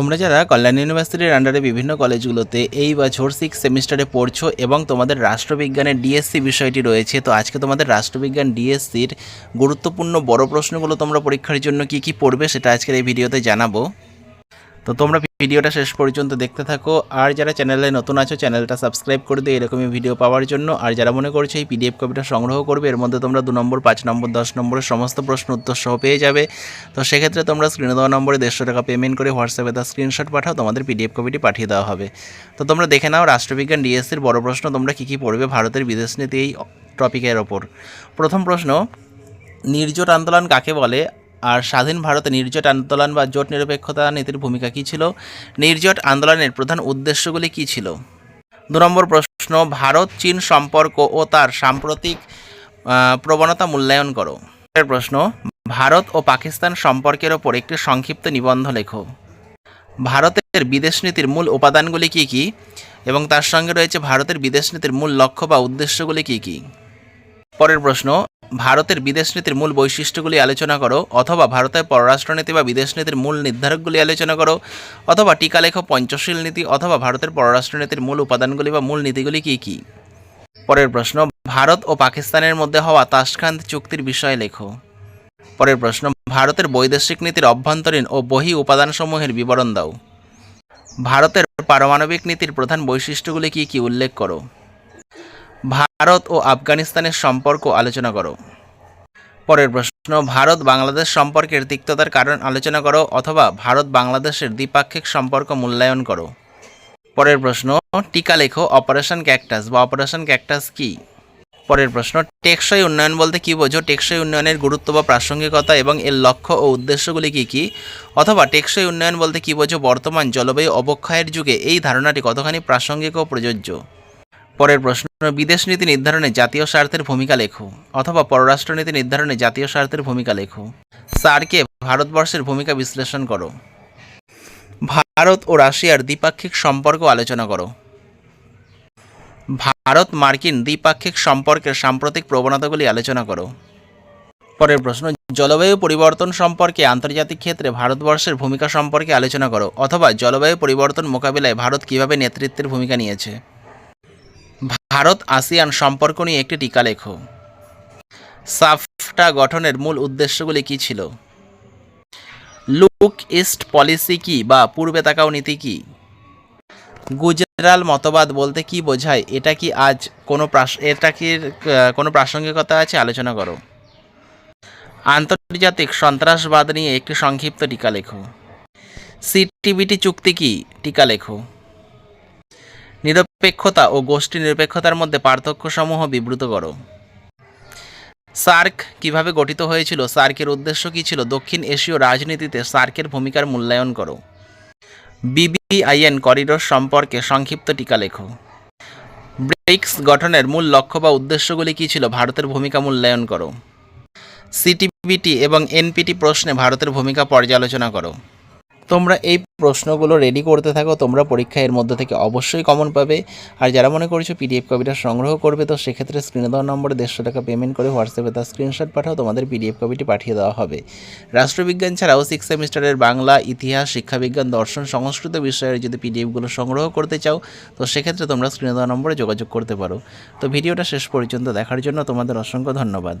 তোমরা যারা কল্যাণ ইউনিভার্সিটির আন্ডারে বিভিন্ন কলেজগুলোতে এই বছর সিক্স সেমিস্টারে পড়ছো এবং তোমাদের রাষ্ট্রবিজ্ঞানের ডিএসসি বিষয়টি রয়েছে, তো আজকে তোমাদের রাষ্ট্রবিজ্ঞান ডিএসসির গুরুত্বপূর্ণ বড় প্রশ্নগুলো তোমরা পরীক্ষার জন্য কি কি পড়বে সেটা আজকের এই ভিডিওতে জানাব। তো তোমরা ভিডিওটা শেষ পর্যন্ত দেখতে থাকো। আর যারা চ্যানেলে নতুন আছো, চ্যানেলটা সাবস্ক্রাইব করে দিও, এরকমই ভিডিও পাওয়ার জন্য। আর যারা মনে করছ এই পিডিএফ কপিটা সংগ্রহ করবে, এর মধ্যে তোমরা দু নম্বর, পাঁচ নম্বর, দশ নম্বরের সমস্ত প্রশ্ন উত্তর সহ পেয়ে যাবে। তো সেক্ষেত্রে তোমরা স্ক্রিনে দেওয়া নম্বরে দেড়শো টাকা পেমেন্ট করে হোয়াটসঅ্যাপে তার স্ক্রিনশট পাঠাও, তোমাদের পিডিএফ কপিটি পাঠিয়ে দেওয়া হবে। তো তোমরা দেখে নাও, রাষ্ট্রবিজ্ঞান ডিএসসির বড় প্রশ্ন, তোমরা কী কী পড়বে ভারতের বিদেশ নীতি এই টপিকের ওপর। প্রথম প্রশ্ন, নির্জোট আন্দোলন কাকে বলে? আর স্বাধীন ভারতে নির্জোট আন্দোলন বা জোট নিরপেক্ষতা নীতির ভূমিকা কী ছিল? নির্জোট আন্দোলনের প্রধান উদ্দেশ্যগুলি কী ছিল? দু নম্বর প্রশ্ন, ভারত, চীন সম্পর্ক ও তার সাম্প্রতিক প্রবণতা মূল্যায়ন করো। প্রশ্ন, ভারত ও পাকিস্তান সম্পর্কের ওপর একটি সংক্ষিপ্ত নিবন্ধ লেখো। ভারতের বিদেশ নীতির মূল উপাদানগুলি কী কী? এবং তার সঙ্গে রয়েছে ভারতের বিদেশ নীতির মূল লক্ষ্য বা উদ্দেশ্যগুলি কী কী? পরের প্রশ্ন ভারতের বিদেশ নীতির মূল বৈশিষ্ট্যগুলি আলোচনা করো, অথবা ভারতের পররাষ্ট্রনীতি বা বিদেশ নীতির মূল নির্ধারকগুলি আলোচনা করো, অথবা টিকালেখ পঞ্চশীল নীতি, অথবা ভারতের পররাষ্ট্রনীতির মূল উপাদানগুলি বা মূল নীতিগুলি কী কী? পরের প্রশ্ন, ভারত ও পাকিস্তানের মধ্যে হওয়া তাসখান্ত চুক্তির বিষয়ে লেখো। পরের প্রশ্ন, ভারতের বৈদেশিক নীতির অভ্যন্তরীণ ও বহি উপাদানসমূহের বিবরণ দাও। ভারতের পারমাণবিক নীতির প্রধান বৈশিষ্ট্যগুলি কী কী উল্লেখ করো? ভারত ও আফগানিস্তানের সম্পর্ক আলোচনা করো। পরের প্রশ্ন, ভারত বাংলাদেশ সম্পর্কের তিক্ততার কারণ আলোচনা করো অথবা ভারত বাংলাদেশের দ্বিপাক্ষিক সম্পর্ক মূল্যায়ন করো। পরের প্রশ্ন, টিকা লেখো, অপারেশন ক্যাকটাস বা অপারেশন ক্যাকটাস কি? পরের প্রশ্ন, টেকসই উন্নয়ন বলতে কী বোঝো? টেকসই উন্নয়নের গুরুত্ব বা প্রাসঙ্গিকতা এবং এর লক্ষ্য ও উদ্দেশ্যগুলি কী কী? অথবা টেকসই উন্নয়ন বলতে কী বোঝো? বর্তমান জলবায়ু অবক্ষয়ের যুগে এই ধারণাটি কতখানি প্রাসঙ্গিক ও প্রযোজ্য? পরের প্রশ্ন, বিদেশ নীতি নির্ধারণে জাতীয় স্বার্থের ভূমিকা লেখো, অথবা পররাষ্ট্রনীতি নির্ধারণে জাতীয় স্বার্থের ভূমিকা লেখো। সার্কে ভারতবর্ষের ভূমিকা বিশ্লেষণ করো। ভারত ও রাশিয়ার দ্বিপাক্ষিক সম্পর্ক আলোচনা করো। ভারত মার্কিন দ্বিপাক্ষিক সম্পর্কের সাম্প্রতিক প্রবণতাগুলি আলোচনা করো। পরের প্রশ্ন, জলবায়ু পরিবর্তন সম্পর্কে আন্তর্জাতিক ক্ষেত্রে ভারতবর্ষের ভূমিকা সম্পর্কে আলোচনা করো, অথবা জলবায়ু পরিবর্তন মোকাবিলায় ভারত কীভাবে নেতৃত্বের ভূমিকা নিয়েছে? ভারত আসিয়ান সম্পর্ক নিয়ে একটি টিকা লেখো। সাফটা গঠনের মূল উদ্দেশ্যগুলি কী ছিল? লুক ইস্ট পলিসি কি বা পূর্বে তাকাও নীতি কি? গুজরাল মতবাদ বলতে কি বোঝায়? এটা কি আজ কোনো এটা কি কোনো প্রাসঙ্গিকতা আছে? আলোচনা করো। আন্তর্জাতিক সন্ত্রাসবাদ নিয়ে একটি সংক্ষিপ্ত টিকা লেখো। সিটিবিটি চুক্তি কি? টিকা লেখো। নিরপেক্ষতা ও গোষ্ঠী নিরপেক্ষতার মধ্যে পার্থক্যসমূহ বিবৃত করো। সার্ক কীভাবে গঠিত হয়েছিল? সার্কের উদ্দেশ্য কী ছিল? দক্ষিণ এশীয় রাজনীতিতে সার্কের ভূমিকার মূল্যায়ন করো। বিবিআইএন করিডোর সম্পর্কে সংক্ষিপ্ত টিকা লেখো। ব্রিক্স গঠনের মূল লক্ষ্য বা উদ্দেশ্যগুলি কী ছিল? ভারতের ভূমিকা মূল্যায়ন করো। সিটিবিটি এবং এনপিটি প্রশ্নে ভারতের ভূমিকা পর্যালোচনা করো। তোমরা এই প্রশ্নগুলো রেডি করতে থাকো, তোমরা পরীক্ষা এর মধ্যে থেকে অবশ্যই কমন পাবে। আর যারা মনে করছ পিডিএফ কপিটা সংগ্রহ করবে, তো সেক্ষেত্রে স্ক্রিনে দেওয়া নম্বরে দেড়শো টাকা পেমেন্ট করে হোয়াটসঅ্যাপে তার স্ক্রিনশট পাঠাও, তোমাদের পিডিএফ কপিটি পাঠিয়ে দেওয়া হবে। রাষ্ট্রবিজ্ঞান ছাড়াও সিক্স সেমিস্টারের বাংলা, ইতিহাস, শিক্ষাবিজ্ঞান, দর্শন, সংস্কৃত বিষয়ের যদি পিডিএফগুলো সংগ্রহ করতে চাও, তো সেক্ষেত্রে তোমরা স্ক্রিনে দেওয়া নম্বরে যোগাযোগ করতে পারো। তো ভিডিওটা শেষ পর্যন্ত দেখার জন্য তোমাদের অসংখ্য ধন্যবাদ।